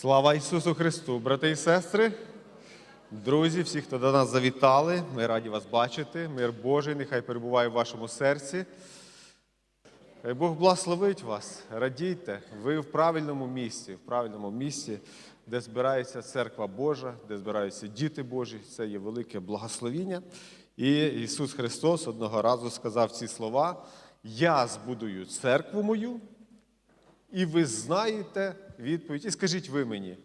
Слава Ісусу Христу, брати і сестри, друзі, всі, хто до нас завітали, ми раді вас бачити. Мир Божий, нехай перебуває в вашому серці. Хай Бог благословить вас, радійте, ви в правильному місці, в правильному місці, де збирається церква Божа, де збираються діти Божі. Це є велике благословіння. І Ісус Христос одного разу сказав ці слова: Я збудую церкву мою, і ви знаєте відповідь. І скажіть ви мені.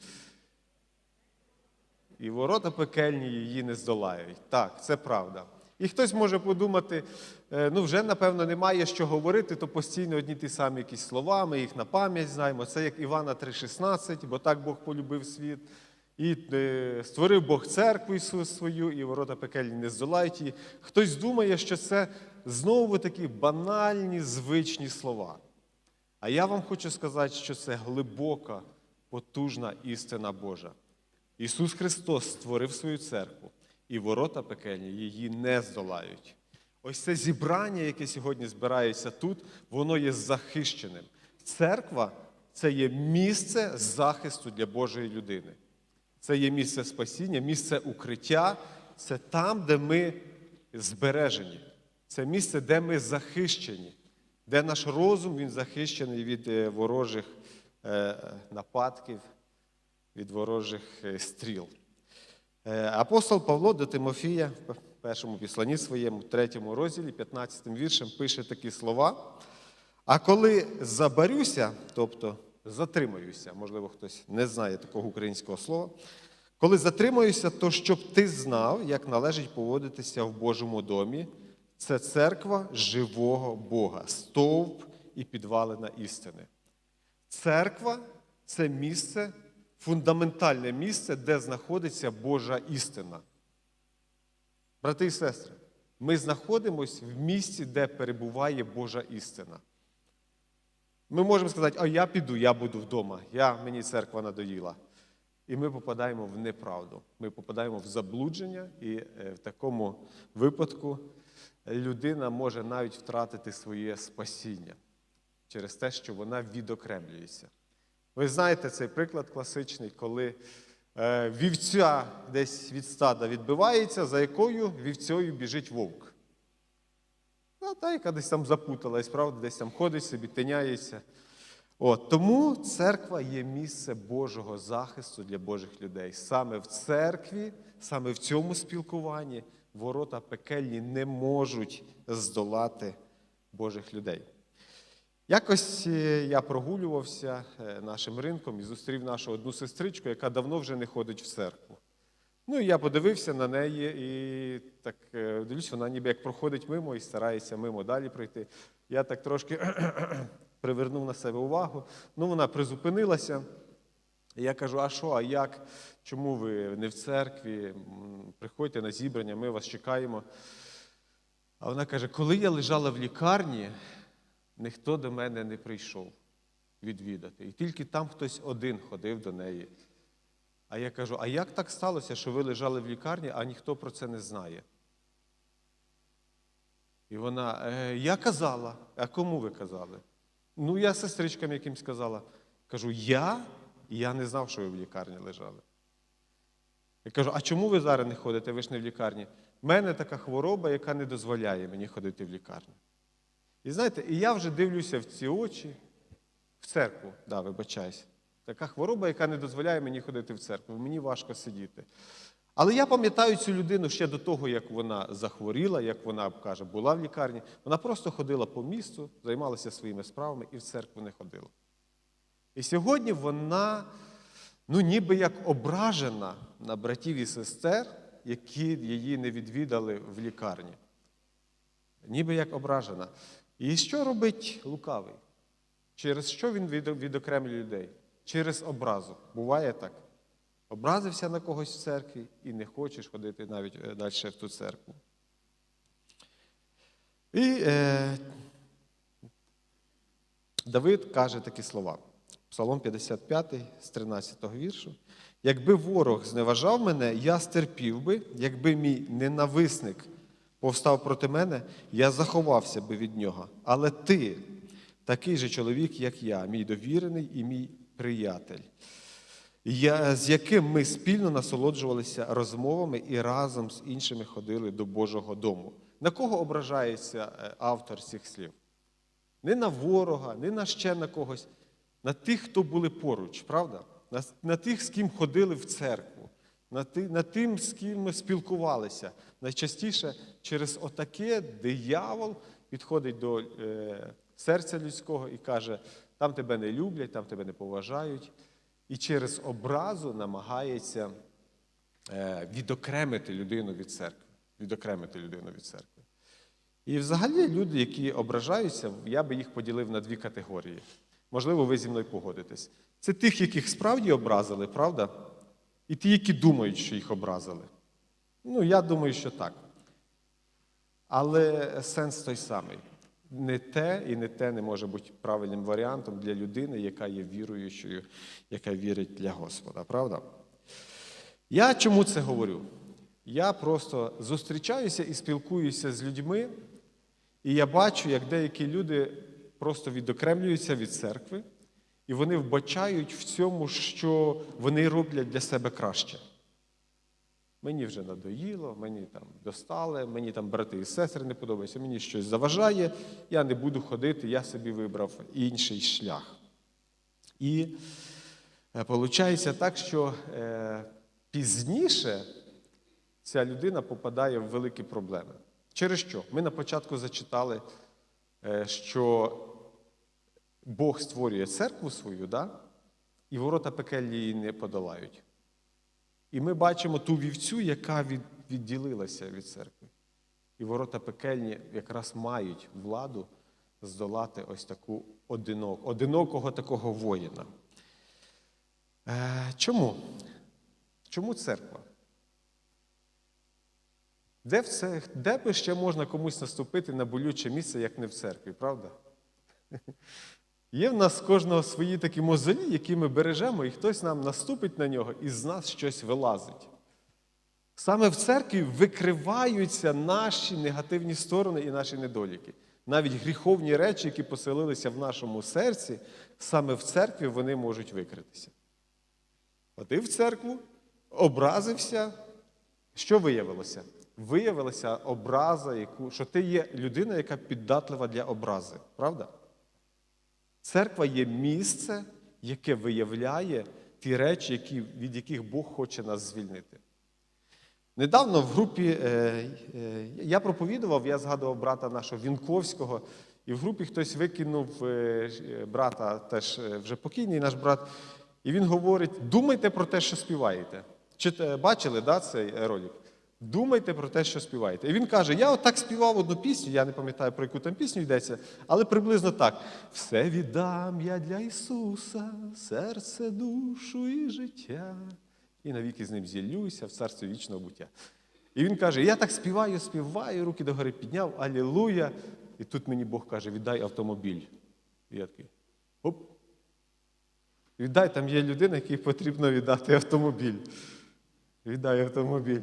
І ворота пекельні її не здолають. Так, це правда. І хтось може подумати, е, ну вже, напевно, немає що говорити, то постійно одні ті самі якісь слова, ми їх на пам'ять знаємо. Це як Івана 3,16, бо так Бог полюбив світ. І е, створив Бог церкву Ісус свою, і ворота пекельні не здолають її. Хтось думає, що це знову такі банальні, звичні слова. А я вам хочу сказати, що це глибока, потужна істина Божа. Ісус Христос створив свою церкву, і ворота пекельні її не здолають. Ось це зібрання, яке сьогодні збирається тут, воно є захищеним. Церква це є місце захисту для Божої людини. Це є місце спасіння, місце укриття, це там, де ми збережені. Це місце, де ми захищені, де наш розум він захищений від е, ворожих е, нападків, від ворожих е, стріл. Апостол Павло до Тимофія в першому післанні своєму, третьому розділі, 15 віршем, пише такі слова. А коли забарюся, тобто затримаюся, можливо, хтось не знає такого українського слова. Коли затримаюся, то щоб ти знав, як належить поводитися в Божому домі, це церква живого Бога, стовп і підвалина істини. Церква це місце, фундаментальне місце, де знаходиться Божа істина. Брати і сестри, ми знаходимося в місці, де перебуває Божа істина. Ми можемо сказати, а я піду, я буду вдома, я, мені церква надоїла. І ми попадаємо в неправду. Ми попадаємо в заблудження, і е, в такому випадку людина може навіть втратити своє спасіння через те, що вона відокремлюється. Ви знаєте цей приклад класичний, коли е, вівця десь від стада відбивається, за якою вівцею біжить вовк. Ну, та, яка десь там запуталась, правда, десь там ходить собі, тиняється. От, тому церква є місце Божого захисту для Божих людей. Саме в церкві, саме в цьому спілкуванні ворота пекельні не можуть здолати Божих людей. Якось е, я прогулювався е, нашим ринком і зустрів нашу одну сестричку, яка давно вже не ходить в церкву. Ну і я подивився на неї і так е, дивлюсь, вона ніби як проходить мимо і старається мимо далі пройти. Я так трошки привернув на себе увагу. Ну, вона призупинилася. І я кажу: а що, а як? Чому ви не в церкві? Приходьте на зібрання, ми вас чекаємо. А вона каже: коли я лежала в лікарні, ніхто до мене не прийшов відвідати. І тільки там хтось один ходив до неї. А я кажу: а як так сталося, що ви лежали в лікарні, а ніхто про це не знає? І вона, «Е, я казала, а кому ви казали? Ну, я сестричкам якимсь казала. Кажу, я? Я не знав, що ви в лікарні лежали. Я кажу, а чому ви зараз не ходите? Ви ж не в лікарні? У мене така хвороба, яка не дозволяє мені ходити в лікарню. І знаєте, і я вже дивлюся в ці очі, в церкву, да, вибачаюсь. Така хвороба, яка не дозволяє мені ходити в церкву. Мені важко сидіти. Але я пам'ятаю цю людину ще до того, як вона захворіла, як вона каже, була в лікарні. Вона просто ходила по місту, займалася своїми справами і в церкву не ходила. І сьогодні вона, ну ніби як ображена на братів і сестер, які її не відвідали в лікарні. Ніби як ображена. І що робить лукавий? Через що він відокремлює людей? Через образу. Буває так. Образився на когось в церкві і не хочеш ходити навіть е, далі в ту церкву. І е, Давид каже такі слова. Псалом 55 з 13 віршу. Якби ворог зневажав мене, я стерпів би, якби мій ненависник повстав проти мене, я заховався би від нього. Але ти, такий же чоловік, як я, мій довірений і мій приятель. я- з яким ми спільно насолоджувалися розмовами і разом з іншими ходили до Божого дому. На кого ображається е, автор цих слів? Не на ворога, не на ще на когось, на тих, хто були поруч, правда? На, на тих, з ким ходили в церкву, на, ти, на тим, з ким ми спілкувалися. Найчастіше через отаке диявол підходить до е, серця людського і каже: там тебе не люблять, там тебе не поважають. І через образу намагається е, відокремити людину від церкви. Відокремити людину від церкви. І взагалі люди, які ображаються, я би їх поділив на дві категорії. Можливо, ви зі мною погодитесь. Це тих, яких справді образили, правда? І ті, які думають, що їх образили. Ну, я думаю, що так. Але сенс той самий. Не те і не те не може бути правильним варіантом для людини, яка є віруючою, яка вірить для Господа, правда? Я чому це говорю? Я просто зустрічаюся і спілкуюся з людьми, і я бачу, як деякі люди просто відокремлюються від церкви, і вони вбачають в цьому, що вони роблять для себе краще. Мені вже надоїло, мені там достали, мені там брати і сестри не подобаються, мені щось заважає, я не буду ходити, я собі вибрав інший шлях. І виходить так, що е, пізніше ця людина попадає в великі проблеми. Через що? Ми на початку зачитали, е, що Бог створює церкву свою, да? і ворота пекельні її не подолають. І ми бачимо ту вівцю, яка від, відділилася від церкви. І ворота пекельні якраз мають владу здолати ось таку одинок, одинокого такого воїна. Е, чому? Чому церква? Де, в це, де би ще можна комусь наступити на болюче місце, як не в церкві, правда? Є в нас кожного свої такі мозолі, які ми бережемо, і хтось нам наступить на нього, і з нас щось вилазить. Саме в церкві викриваються наші негативні сторони і наші недоліки. Навіть гріховні речі, які поселилися в нашому серці, саме в церкві вони можуть викритися. А ти в церкву образився. Що виявилося? Виявилася образа, яку, що ти є людина, яка піддатлива для образи. Правда? Церква є місце, яке виявляє ті речі, які, від яких Бог хоче нас звільнити. Недавно в групі е, е, я проповідував, я згадував брата нашого Вінковського, і в групі хтось викинув е, брата, теж е, вже покійний наш брат, і він говорить: думайте про те, що співаєте. Чи бачили да, цей ролик? Думайте про те, що співаєте. І він каже: я отак співав одну пісню, я не пам'ятаю, про яку там пісню йдеться, але приблизно так: все віддам я для Ісуса, серце, душу і життя. І навіки з ним зіллюся в царстві вічного буття. І він каже: я так співаю, співаю, руки догори підняв, алілуя. І тут мені Бог каже, віддай автомобіль. І я такий, оп. Віддай, там є людина, якій потрібно віддати автомобіль. Віддай автомобіль.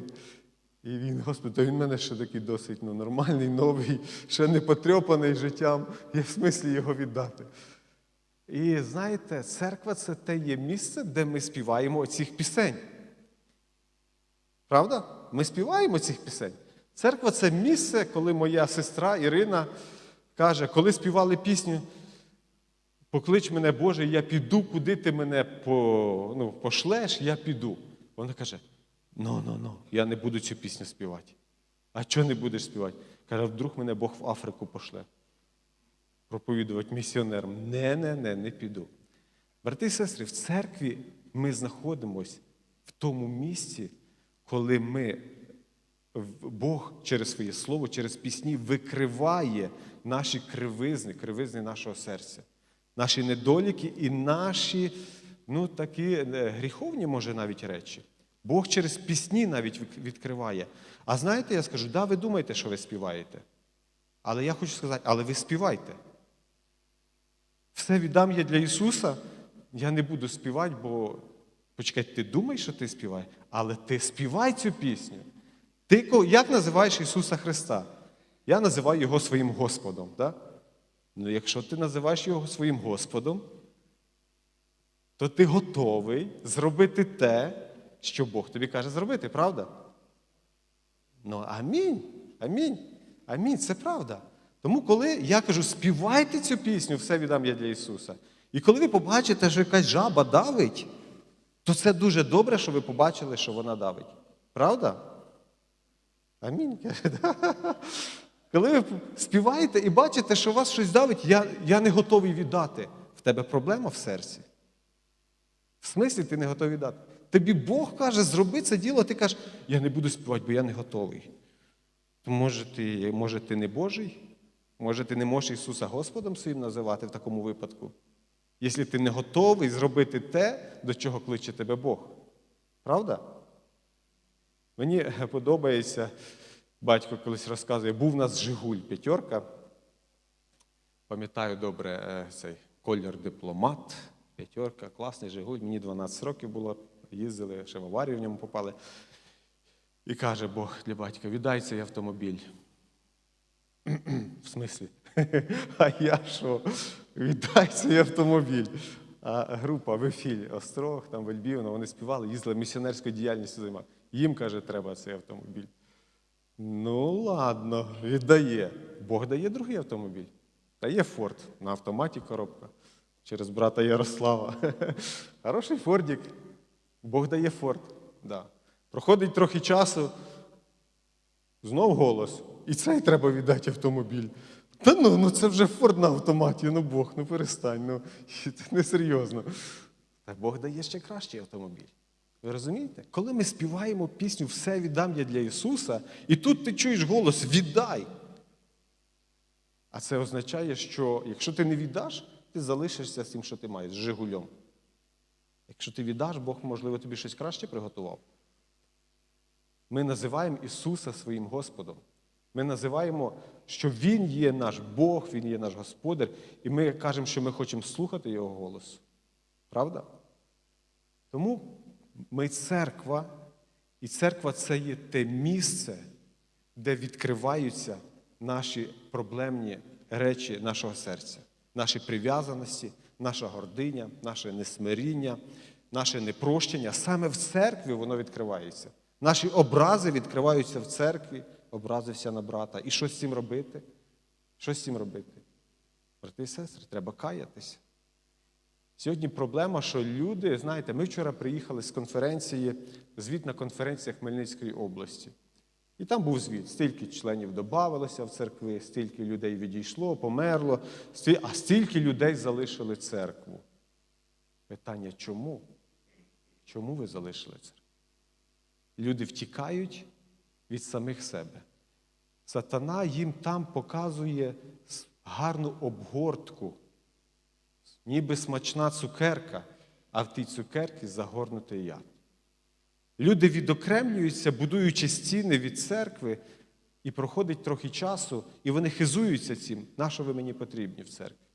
І він, Господи, він в мене ще такий досить ну, нормальний, новий, ще не потрьопаний життям. Я в смислі його віддати. І знаєте, церква це те є місце, де ми співаємо цих пісень. Правда? Ми співаємо цих пісень. Церква це місце, коли моя сестра Ірина каже, коли співали пісню Поклич мене, Боже, я піду, куди ти мене по, ну, пошлеш, я піду. Вона каже: ну, ну, ну, я не буду цю пісню співати. А чого не будеш співати? Каже, вдруг мене Бог в Африку пошле. Проповідувати місіонерам. Не, не, не, не піду. Брати і сестри, в церкві ми знаходимося в тому місці, коли ми, Бог через своє слово, через пісні викриває наші кривизни, кривизни нашого серця, наші недоліки і наші, ну такі е, гріховні, може, навіть речі. Бог через пісні навіть відкриває. А знаєте, я скажу, да, ви думаєте, що ви співаєте. Але я хочу сказати, але ви співайте. Все віддам я для Ісуса, я не буду співати, бо почекай, ти думаєш, що ти співаєш, але ти співай цю пісню. Ти як називаєш Ісуса Христа? Я називаю Його своїм Господом. Да? Ну, якщо ти називаєш Його своїм Господом, то ти готовий зробити те, що Бог тобі каже зробити, правда? Ну, амінь. Амінь. Амінь. Це правда. Тому, коли я кажу, співайте цю пісню, все віддам я для Ісуса. І коли ви побачите, що якась жаба давить, то це дуже добре, що ви побачили, що вона давить. Правда? Амінь. Коли ви співаєте і бачите, що у вас щось давить, я, я не готовий віддати. В тебе проблема в серці. В смислі ти не готовий віддати. Тобі Бог каже, зроби це діло, ти кажеш, я не буду співати, бо я не готовий. То може ти, може, ти не Божий? Може, ти не можеш Ісуса Господом своїм називати в такому випадку? Якщо ти не готовий зробити те, до чого кличе тебе Бог. Правда? Мені подобається, батько колись розказує, був у нас Жигуль п'ятерка. Пам'ятаю добре е, цей колір дипломат, п'ятерка, класний Жигуль. Мені 12 років було, їздили, ще в аварію в ньому попали. І каже Бог для батька: віддай цей автомобіль. В смислі? А я що? Віддай цей автомобіль. А група Вефіль, Острог, там Вельбівна, вони співали, їздили місіонерською діяльністю займати. Їм, каже, треба цей автомобіль. Ну, ладно, віддає. Бог дає другий автомобіль. Дає Форд на автоматі коробка через брата Ярослава. Хороший Фордік. Бог дає Форд. Да. Проходить трохи часу, знов голос. І цей треба віддати автомобіль. Та ну, ну це вже Форд на автоматі, ну Бог, ну перестань, ну це несерйозно. Та Бог дає ще кращий автомобіль. Ви розумієте? Коли ми співаємо пісню Все віддам я для Ісуса, і тут ти чуєш голос Віддай. А це означає, що якщо ти не віддаш, ти залишишся з тим, що ти маєш, з Жигулем. Якщо ти віддаш, Бог, можливо, тобі щось краще приготував. Ми називаємо Ісуса своїм Господом. Ми називаємо, що Він є наш Бог, Він є наш Господар, і ми кажемо, що ми хочемо слухати Його голос. Правда? Тому ми церква, і церква це є те місце, де відкриваються наші проблемні речі нашого серця, наші прив'язаності, наша гординя, наше несмиріння, наше непрощення. Саме в церкві воно відкривається. Наші образи відкриваються в церкві, образився на брата. І що з цим робити? Що з цим робити? Брати і сестри, треба каятися. Сьогодні проблема, що люди, знаєте, ми вчора приїхали з конференції, звіт на конференція Хмельницької області. І там був звіт, стільки членів додавалося в церкви, стільки людей відійшло, померло, а стільки людей залишили церкву. Питання чому? Чому ви залишили церкву? Люди втікають від самих себе. Сатана їм там показує гарну обгортку, ніби смачна цукерка, а в тій цукерці загорнутий яд. Люди відокремлюються, будуючи стіни від церкви, і проходить трохи часу, і вони хизуються цим, на що ви мені потрібні в церкві.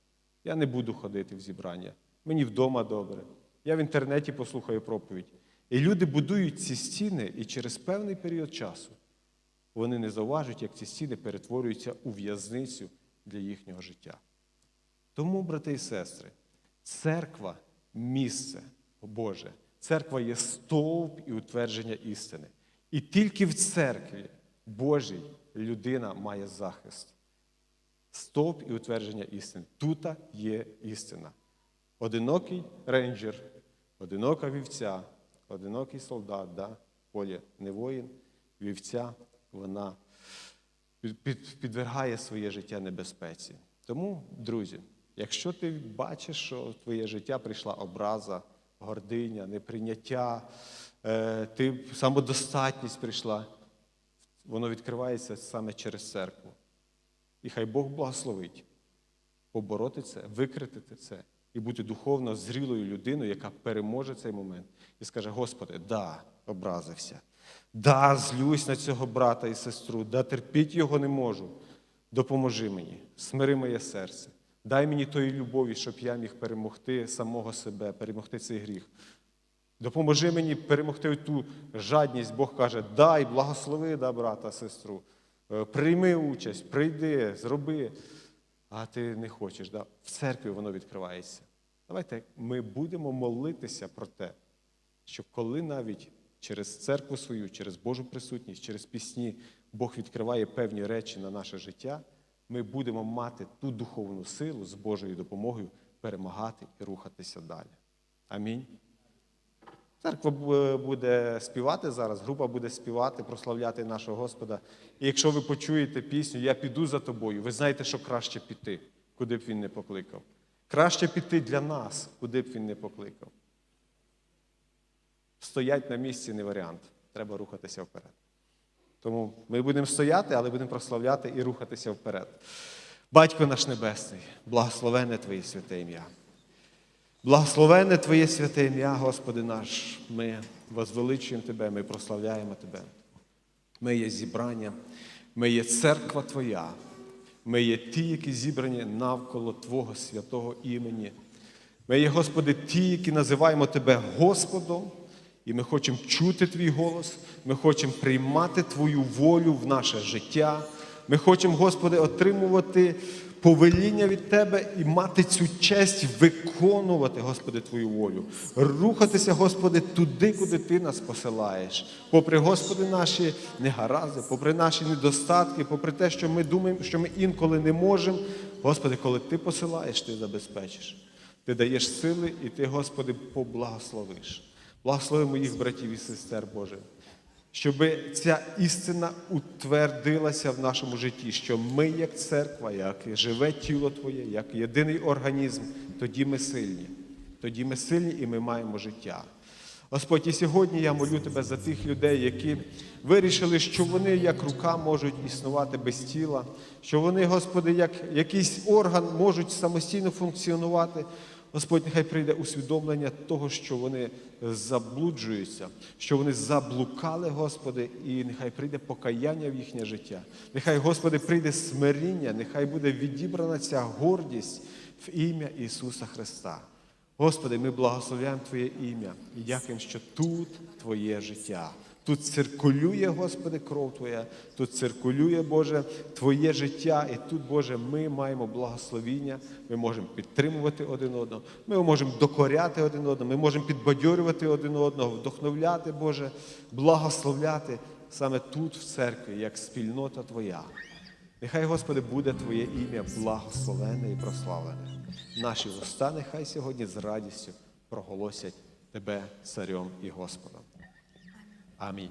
Я не буду ходити в зібрання, мені вдома добре. Я в інтернеті послухаю проповідь. І люди будують ці стіни, і через певний період часу вони не зауважують, як ці стіни перетворюються у в'язницю для їхнього життя. Тому, брати і сестри, церква місце Боже. Церква є стовп і утвердження істини. І тільки в церкві Божій людина має захист. Стовп і утвердження істини. Тут є істина. Одинокий рейнджер, одинока вівця, одинокий солдат, да? полі не воїн, вівця, вона під- під- підвергає своє життя небезпеці. Тому, друзі, якщо ти бачиш, що в твоє життя прийшла образа, гординя, неприйняття, е, ти самодостатність прийшла, воно відкривається саме через церкву. І хай Бог благословить побороти це, викритити це і бути духовно зрілою людиною, яка переможе цей момент і скаже: Господи, да, образився, да, злюсь на цього брата і сестру, да, терпіть його не можу. Допоможи мені, смири моє серце. Дай мені тої любові, щоб я міг перемогти самого себе, перемогти цей гріх. Допоможи мені перемогти ту жадність. Бог каже, дай, благослови да, брата, сестру. Е, Прийми участь, прийди, зроби. А ти не хочеш. Да? В церкві воно відкривається. Давайте ми будемо молитися про те, що коли навіть через церкву свою, через Божу присутність, через пісні Бог відкриває певні речі на наше життя, ми будемо мати ту духовну силу з Божою допомогою перемагати і рухатися далі. Амінь. Церква буде співати зараз, група буде співати, прославляти нашого Господа. І якщо ви почуєте пісню Я піду за тобою, ви знаєте, що краще піти, куди б він не покликав. Краще піти для нас, куди б він не покликав. Стоять на місці не варіант. Треба рухатися вперед. Тому ми будемо стояти, але будемо прославляти і рухатися вперед. Батько наш Небесний, благословене Твоє святе ім'я. Благословене Твоє святе ім'я, Господи наш. Ми возвеличуємо Тебе, ми прославляємо Тебе. Ми є зібрання, ми є церква Твоя. Ми є ті, які зібрані навколо Твого святого імені. Ми є, Господи, ті, які називаємо Тебе Господом, і ми хочемо чути Твій голос, ми хочемо приймати Твою волю в наше життя. Ми хочемо, Господи, отримувати повеління від Тебе і мати цю честь виконувати, Господи, Твою волю. Рухатися, Господи, туди, куди Ти нас посилаєш. Попри, Господи, наші негаразди, попри наші недостатки, попри те, що ми думаємо, що ми інколи не можемо. Господи, коли Ти посилаєш, Ти забезпечиш. Ти даєш сили, і Ти, Господи, поблагословиш. Благослови моїх братів і сестер, Боже щоб ця істина утвердилася в нашому житті, що ми, як церква, як живе тіло Твоє, як єдиний організм, тоді ми сильні. Тоді ми сильні і ми маємо життя. Господь, і сьогодні я молю Тебе за тих людей, які вирішили, що вони як рука можуть існувати без тіла, що вони, Господи, як якийсь орган можуть самостійно функціонувати. Господь, нехай прийде усвідомлення того, що вони заблуджуються, що вони заблукали, Господи, і нехай прийде покаяння в їхнє життя. Нехай, Господи, прийде смиріння, нехай буде відібрана ця гордість в ім'я Ісуса Христа. Господи, ми благословляємо Твоє ім'я і дякуємо, що тут Твоє життя. Тут циркулює, Господи, кров Твоя, тут циркулює, Боже, Твоє життя, і тут, Боже, ми маємо благословіння, ми можемо підтримувати один одного, ми можемо докоряти один одного, ми можемо підбадьорювати один одного, вдохновляти, Боже, благословляти саме тут, в церкві, як спільнота Твоя. Нехай, Господи, буде Твоє ім'я благословене і прославлене. Наші уста нехай сьогодні з радістю проголосять Тебе царем і Господом. Амінь.